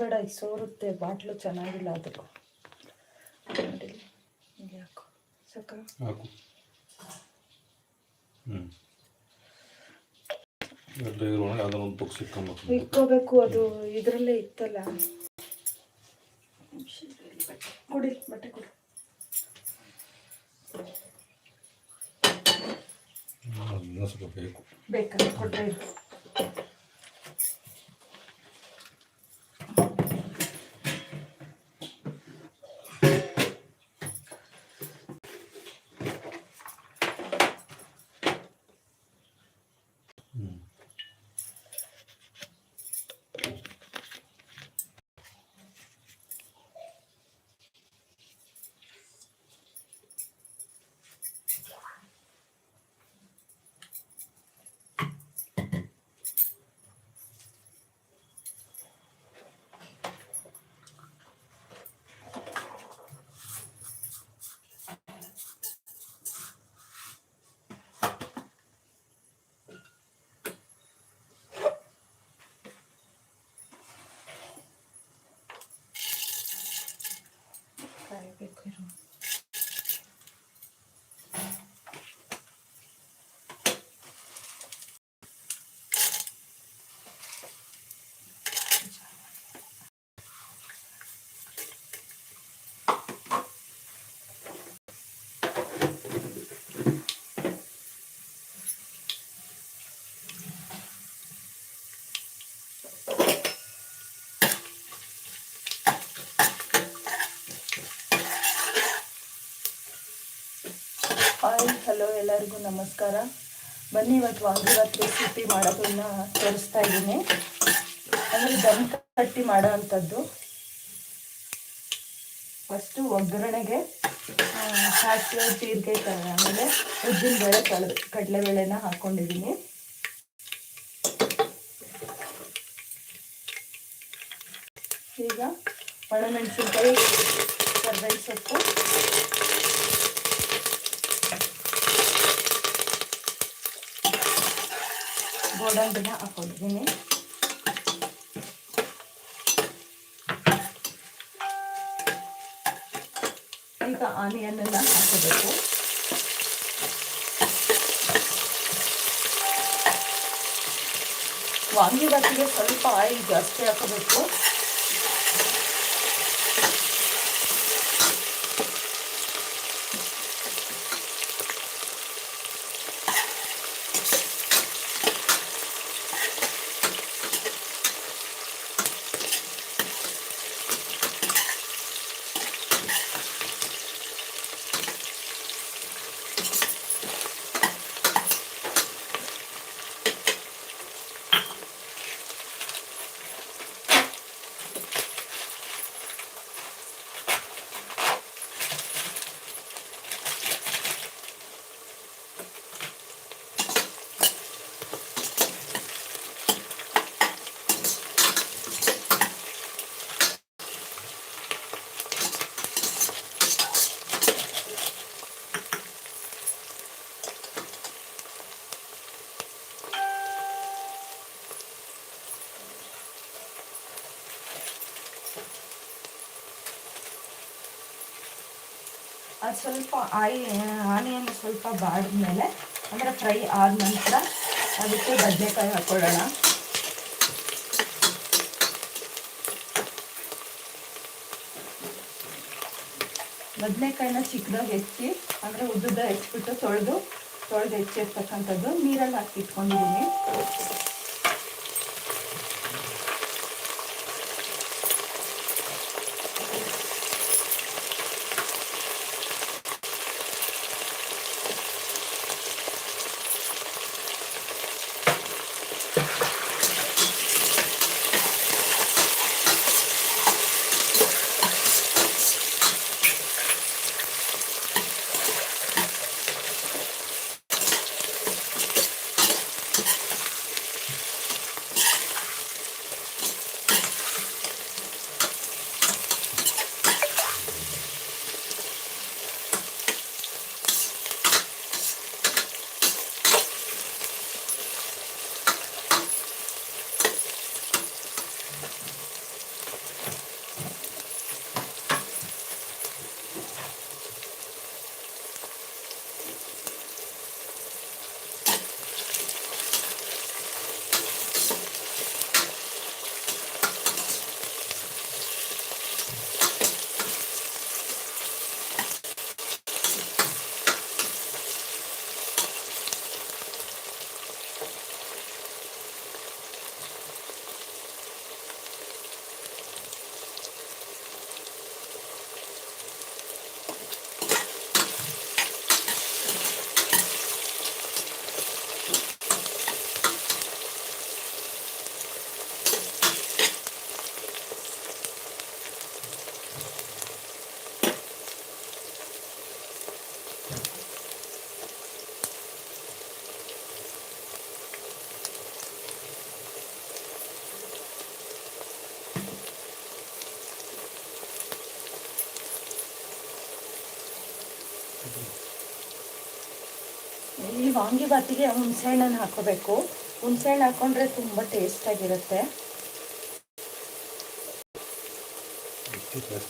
ಬೇಡ ಈಗ ಸೋರುತ್ತೆ ಬಾಟ್ಲು ಚೆನ್ನಾಗಿಲ್ಲ ಅದು ನೋಡಿ ಹಾಕು. ಸಾಕ. ಇಕ್ಕೋಬೇಕು ಅದು ಇದರಲ್ಲೇ ಇತ್ತಲ್ಲ. ಕೊಡಿ ಬಟ್ಟೆ ಕೊಡಿ. ಬೇಕು. ಬೇಕಾದ್ರೆ ಕೊಟ್ರೆ ಹ್ಞೂ ಕಾಯಬೇಕು ಇರು ಹಾಯ್ ಹಲೋ ಎಲ್ಲರಿಗೂ ನಮಸ್ಕಾರ. ಬನ್ನಿ ಇವತ್ತು ವಾಂಗಿಭಾತ್ ರೆಸಿಪಿ ಮಾಡೋದನ್ನ ತೋರಿಸ್ತಾ ಇದ್ದೀನಿ. ಅಂದರೆ ದಮ್ ಕಟ್ಟಿ ಮಾಡೋ ಅಂಥದ್ದು ಫಸ್ಟು ಒಗ್ಗರಣೆಗೆ ಹಾಕಿ ಜೀರಿಗೆ ಆಮೇಲೆ ಉದ್ದಿನ ಬೇಳೆ ಕಡಲೆ ಕಡಲೆಬೇಳೆನ ಹಾಕ್ಕೊಂಡಿದ್ದೀನಿ ಈಗ ಒಣಮೆಣಸಿನಕಾಯಿ ಕರ್ಬೇವು ಸೊಪ್ಪು. ಗೋಡಂಬಿನ ಹಾಕೊಂಡಿದ್ದೀನಿ ಈಗ ಆನಿಯನ್ನ ಹಾಕಬೇಕು ವಾಂಗಿಬಾತಿಗೆ ಸ್ವಲ್ಪ ಆಯಿಲ್ ಜಾಸ್ತಿ ಹಾಕೋಬೇಕು ಸ್ವಲ್ಪ ಆಯಿ ಆನಿಯನ್ ಸ್ವಲ್ಪ ಬಾಡಿದ್ಮೇಲೆ ಅಂದರೆ ಫ್ರೈ ಆದ ನಂತರ ಅದಕ್ಕೆ ಬದನೆಕಾಯಿ ಹಾಕ್ಕೊಳ್ಳೋಣ ಬದನೆಕಾಯಿನ ಚಿಕ್ಕದಾಗಿ ಹೆಚ್ಚಿ, ಅಂದರೆ ಉದ್ದುದ ಹೆಚ್ಚಿಬಿಟ್ಟು ತೊಳೆದು ತೊಳೆದು ಹೆಚ್ಚಿರ್ತಕ್ಕಂಥದ್ದು ನೀರಲ್ಲಿ ಹಾಕಿ ಇಟ್ಕೊಂಡಿದ್ದೀನಿ. ವಾಂಗಿಬಾತಿಗೆ ಹುಣಸೆಹಣ್ಣನ್ನು ಹಾಕೋಬೇಕು ಹುಣಸೆಹಣ್ಣು ಹಾಕೊಂಡ್ರೆ ತುಂಬ ಟೇಸ್ಟ್ ಆಗಿರುತ್ತೆ. ಹುಳಿ ಪ್ಲೇಸ್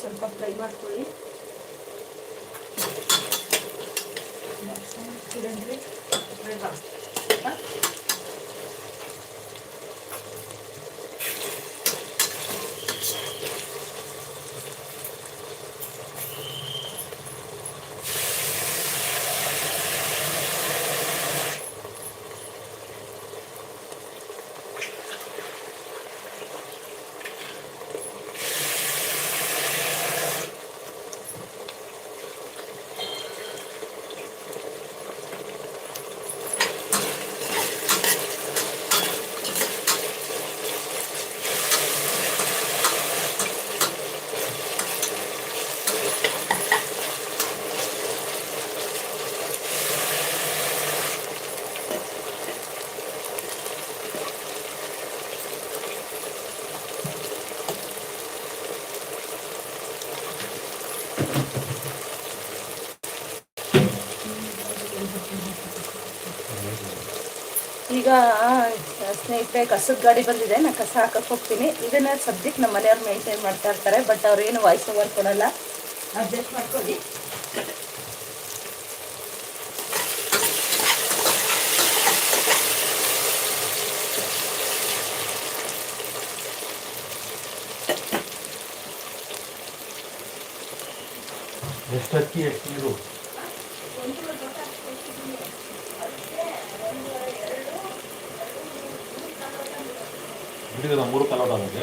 ಸ್ವಲ್ಪ ಫ್ರೈ ಮಾಡ್ಕೊಳ್ಳಿ. ಈಗ ಸ್ನೇಹಿತರೆ ಕಸದ ಗಾಡಿ ಬಂದಿದೆ ನಾನು ಕಸ ಹಾಕಕ್ಕೆ ಹೋಗ್ತೀನಿ. ಇದನ್ನ ಸದ್ಯಕ್ಕೆ ನಮ್ಮ ಮನೆಯವ್ರು ಮೇಂಟೈನ್ ಮಾಡ್ತಾ ಇರ್ತಾರೆ ಬಟ್ ಅವ್ರೇನು ವಾಯ್ಸ್ ಓವರ್ ಕೊಡಲ್ಲ. ಅಡ್ಜಸ್ಟ್ ಮಾಡ್ಕೊಳ್ಳಿ. ಎಷ್ಟು ಅಕ್ಕಿ ಎಷ್ಟು ನೀರು వ్యక్తిగత మూడు కలవడానికి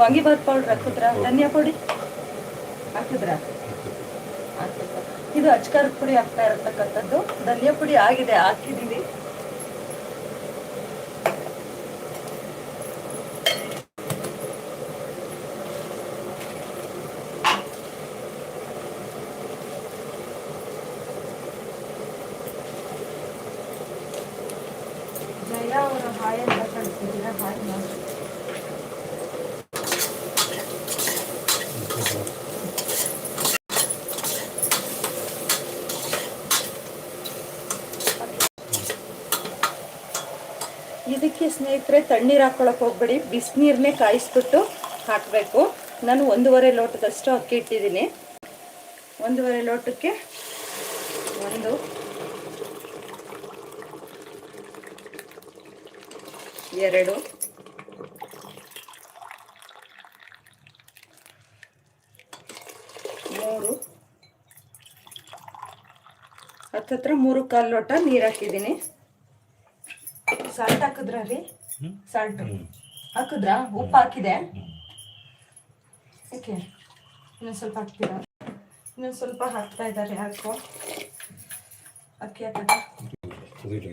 ವಾಂಗಿಬಾತ್ ಪೌಡ್ರ್ ಹಾಕಿದ್ರ? ಧನಿಯಾ ಪುಡಿ? ಹಾಕಿದ್ರಾ? ಇದು ಅಜ್ಕರ್ ಪುಡಿ ಹಾಕ್ತಾ ಇರತಕ್ಕಂಥದ್ದು. ಧನಿಯಾ ಪುಡಿ ಆಗಿದೆ ಹಾಕಿದೀವಿ. ಜಯ ಅವರ ಹಾಯ ಕಳಿಸಿದ್ರೆ ಹಾಯ್ ಮಾಡಿ ಸ್ನೇಹಿತರೆ, ತಣ್ಣೀರು ಹಾಕ್ಕೊಳಕ್ಕೆ ಹೋಗ್ಬೇಡಿ. ಬಿಸಿನೀರನ್ನೇ ಕಾಯಿಸ್ಬಿಟ್ಟು ಹಾಕಬೇಕು. ನಾನು ಒಂದೂವರೆ ಲೋಟದಷ್ಟು ಅಕ್ಕಿ ಇಟ್ಟಿದ್ದೀನಿ. ಒಂದೂವರೆ ಲೋಟಕ್ಕೆ ಒಂದು ಎರಡು ಮೂರು ಹತ್ತತ್ರ ಮೂರು ಕಾಲು ಲೋಟ ನೀರು ಹಾಕಿದ್ದೀನಿ. ಸಾಲ್ಟ್ ಹಾಕಿದ್ರ ಸಾಲ್ಟ್. ಹಾಕಿದ್ರಾ? ಉಪ್ಪು ಹಾಕಿದೆ? ಓಕೆ. ಇನ್ನೊಂದು ಸ್ವಲ್ಪ ಹಾಕ್ತೀರಾ? ಇನ್ನೊಂದು ಸ್ವಲ್ಪ ಹಾಕ್ತಾ ಇದ್ದಾರೆ ಹಾಕೋ ಅಕ್ಕಿ ಹಾಕೋಣ ಬಿಡು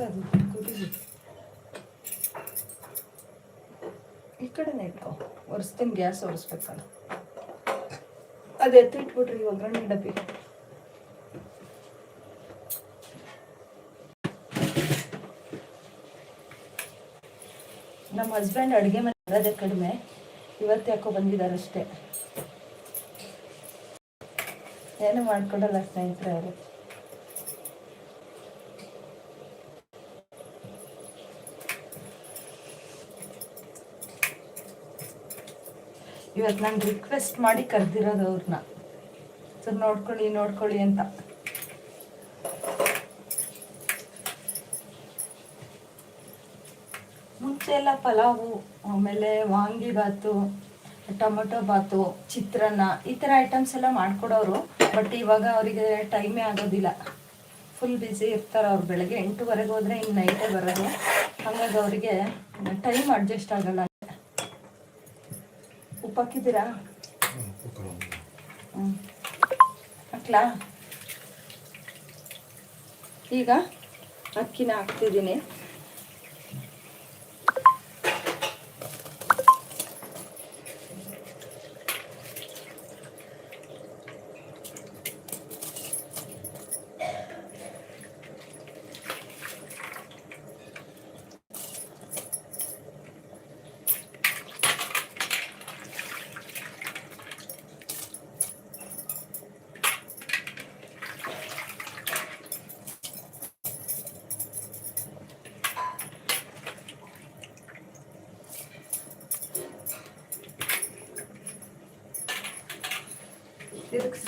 ಅದು ಕುದೀಲಿ ಈ ಕಡೆನೇ ಇಟ್ಕೊ ಒರೆಸ್ತೀನಿ, ಗ್ಯಾಸ್ ಒರೆಸ್ಬೇಕಲ್ಲ. ಅದು ಎತ್ತಿಟ್ಬಿಟ್ರಿ ಒಗ್ಗರಣೆ ಡಬ್ಬಿ. ನಮ್ಮ ಹಸ್ಬೆಂಡ್ ಅಡುಗೆ ಮನೆ ಬರೋದೇ ಕಡಿಮೆ. ಇವತ್ತು ಯಾಕೋ ಬಂದಿದ್ದಾರೆ ಅಷ್ಟೇ. ಏನು ಮಾಡ್ಕೊಡಲ್ಲ ಸ್ನೇಹಿತರೆ ಅವರು. ಇವತ್ತು ನಾನು ರಿಕ್ವೆಸ್ಟ್ ಮಾಡಿ ಕರೆದಿರೋದು ಅವ್ರನ್ನ ಸರ್, ನೋಡ್ಕೊಳ್ಳಿ ನೋಡ್ಕೊಳ್ಳಿ ಅಂತ. ಮುಂಚೆ ಎಲ್ಲ ಪಲಾವು, ಆಮೇಲೆ ವಾಂಗಿ ಬಾತು ಟೊಮೊಟೊ ಬಾತು ಚಿತ್ರಾನ್ನ, ಈ ಥರ ಐಟಮ್ಸ್ ಎಲ್ಲ ಮಾಡ್ಕೊಡೋರು ಬಟ್ ಇವಾಗ ಅವರಿಗೆ ಟೈಮೇ ಆಗೋದಿಲ್ಲ. ಫುಲ್ ಬ್ಯುಸಿ ಇರ್ತಾರೆ ಅವ್ರು ಬೆಳಗ್ಗೆ ಎಂಟುವರೆಗೆ ಹೋದರೆ ಇನ್ನು ನೈಟೇ ಬರೋದು. ಹಾಗಾಗಿ ಅವರಿಗೆ ಟೈಮ್ ಅಡ್ಜಸ್ಟ್ ಆಗಲ್ಲ. ಉಪ್ಪು ಹಾಕಿದ್ದೀರಾ ಹ್ಞೂ ಹಾಕ್ಲಾ ಈಗ ಅಕ್ಕಿನ ಹಾಕ್ತಿದ್ದೀನಿ.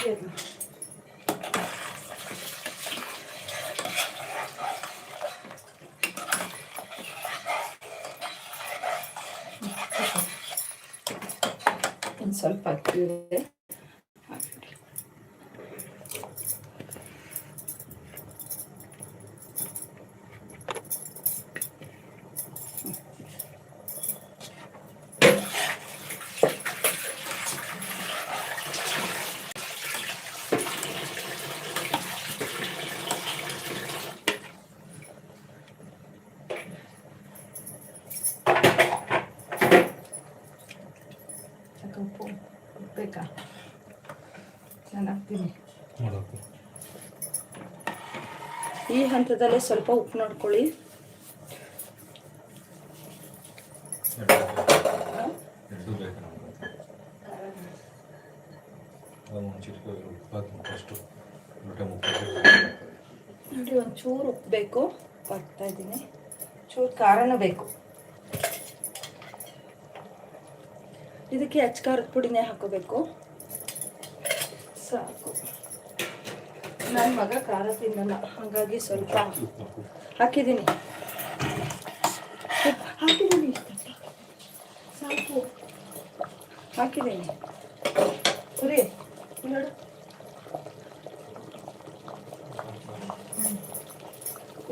ತಿರುಗಿಸಿ ಅದು ಒಂದು ಸ್ವಲ್ಪ ಅಕ್ಕಿ ಸಾಕಾ ಉಪ್ಪು ಬೇಕಾ ನಾನು ಹಾಕ್ತೀನಿ ಈ ಹಂತದಲ್ಲೇ ಸ್ವಲ್ಪ ಉಪ್ಪು ನೋಡ್ಕೊಳ್ಳಿ. ನೋಡಿ ಒಂಚೂರು ಉಪ್ಪು ಬೇಕು. ಬರ್ತಾ ಹಾಕ್ತಾ ಇದ್ದೀನಿ. ಚೂರು ಖಾರನೂ ಬೇಕು. ಇದಕ್ಕೆ ಅಚ್ಕಾರದ ಪುಡಿನೇ ಹಾಕೋಬೇಕು. ಸಾಕು. ನನ್ನ ಮಗ ಖಾರ ತಿನ್ನಲ್ಲ, ಹಾಗಾಗಿ ಸ್ವಲ್ಪ ಹಾಕಿದ್ದೀನಿ. ಹಾಕಿದ್ದೀನಿ ಸಾಕು. ಹಾಕಿದ್ದೀನಿ. ಸರಿ, ನೋಡು.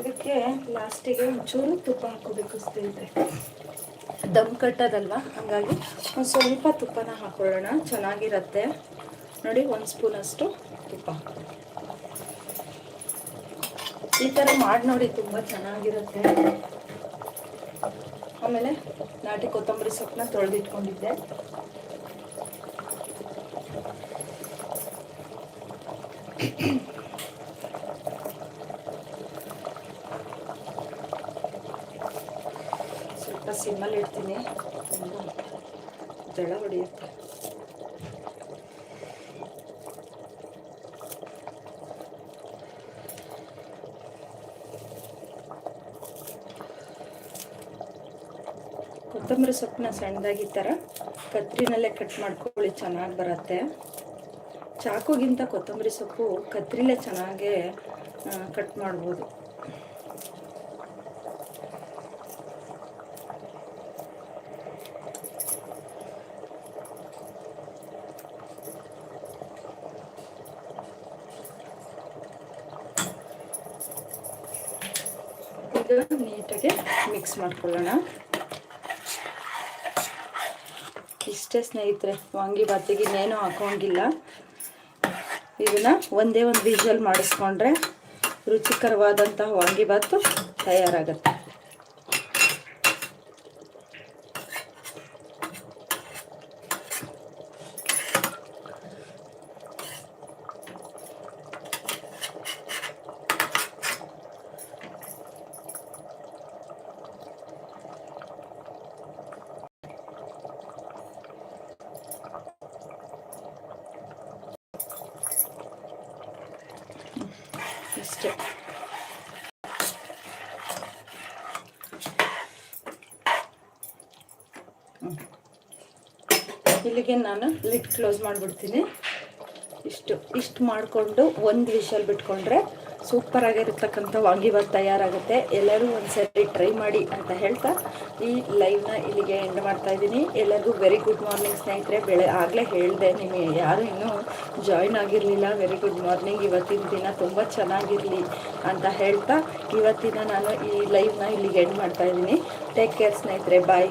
ಇದಕ್ಕೆ ಲಾಸ್ಟಿಗೆ ಒಂಚೂರು ತುಪ್ಪ ಹಾಕೋಬೇಕು ಸ್ನೇಹಿತರೆ ದಮ್ ಕಟ್ಟೋದಲ್ವ? ಹಾಗಾಗಿ ಒಂದು ಸ್ವಲ್ಪ ತುಪ್ಪನ ಹಾಕೊಳ್ಳೋಣ. ಚೆನ್ನಾಗಿರತ್ತೆ. ನೋಡಿ, ಒಂದು ಸ್ಪೂನಷ್ಟು ತುಪ್ಪ ಈ ಥರ ಮಾಡಿ ನೋಡಿ, ತುಂಬ ಚೆನ್ನಾಗಿರುತ್ತೆ. ಆಮೇಲೆ ನಾಟಿ ಕೊತ್ತಂಬರಿ ಸೊಪ್ಪನ್ನ ತೊಳೆದಿಟ್ಕೊಂಡಿದ್ದೆ. ಸಿಮ್ಮಲ್ಲಿ ಇಡ್ತೀನಿ ಜಳ ಹೊಡೆಯುತ್ತೆ. ಕೊತ್ತಂಬರಿ ಸೊಪ್ಪನ್ನ ಸಣ್ಣದಾಗಿ ಥರ ಕತ್ರಿನಲ್ಲೇ ಕಟ್ ಮಾಡ್ಕೊಳ್ಳಿ, ಚೆನ್ನಾಗಿ ಬರುತ್ತೆ. ಚಾಕುಗಿಂತ ಕೊತ್ತಂಬರಿ ಸೊಪ್ಪು ಕತ್ರಿಲೇ ಚೆನ್ನಾಗೇ ಕಟ್ ಮಾಡ್ಬೋದು ಇದು ನೀಟಾಗಿ ಮಾಡ್ಕೊಳ್ಳೋಣ. ಇಷ್ಟೇ ಸ್ನೇಹಿತರೆ ವಾಂಗಿಬಾತಿಗೆ ಇನ್ನೇನು ಹಾಕೋಂಗಿಲ್ಲ. ಇದನ್ನು ಒಂದೇ ಒಂದು ವಿಜುವಲ್ ಮಾಡಿಸ್ಕೊಂಡ್ರೆ ರುಚಿಕರವಾದಂತಹ ವಾಂಗಿಬಾತು ತಯಾರಾಗುತ್ತೆ ಇಷ್ಟೇ ಹ್ಮ್. ಇಲ್ಲಿಗೆ ನಾನು ಲಿಡ್ ಕ್ಲೋಸ್ ಮಾಡಿಬಿಡ್ತೀನಿ. ಇಷ್ಟು ಇಷ್ಟು ಮಾಡಿಕೊಂಡು ಒಂದು ವಿಷಲ್ ಬಿಟ್ಕೊಂಡ್ರೆ ಸೂಪರ್ ಆಗಿರತಕ್ಕಂಥ ವಾಂಗಿಬಾತ್ ತಯಾರಾಗುತ್ತೆ. ಎಲ್ಲರೂ ಒಂದ್ಸರಿ ಟ್ರೈ ಮಾಡಿ ಅಂತ ಹೇಳ್ತಾ ಈ ಲೈವ್ನ ಇಲ್ಲಿಗೆ ಎಂಡ್ ಮಾಡ್ತಾ ಇದ್ದೀನಿ. ಎಲ್ಲರಿಗೂ ವೆರಿ ಗುಡ್ ಮಾರ್ನಿಂಗ್ ಸ್ನೇಹಿತರೆ. ಬೆಳೆ ಆಗಲೇ ಹೇಳಿದೆ ನಿಮಗೆ, ಯಾರು ಇನ್ನೂ ಜಾಯ್ನ್ ಆಗಿರಲಿಲ್ಲ. ವೆರಿ ಗುಡ್ ಮಾರ್ನಿಂಗ್ ಇವತ್ತಿನ ದಿನ ತುಂಬ ಚೆನ್ನಾಗಿರಲಿ ಅಂತ ಹೇಳ್ತಾ ಇವತ್ತಿನ ನಾನು ಈ ಲೈವ್ನ ಇಲ್ಲಿಗೆ ಎಂಡ್ ಮಾಡ್ತಾ ಇದ್ದೀನಿ. ಟೇಕ್ ಕೇರ್ ಸ್ನೇಹಿತರೆ. ಬಾಯ್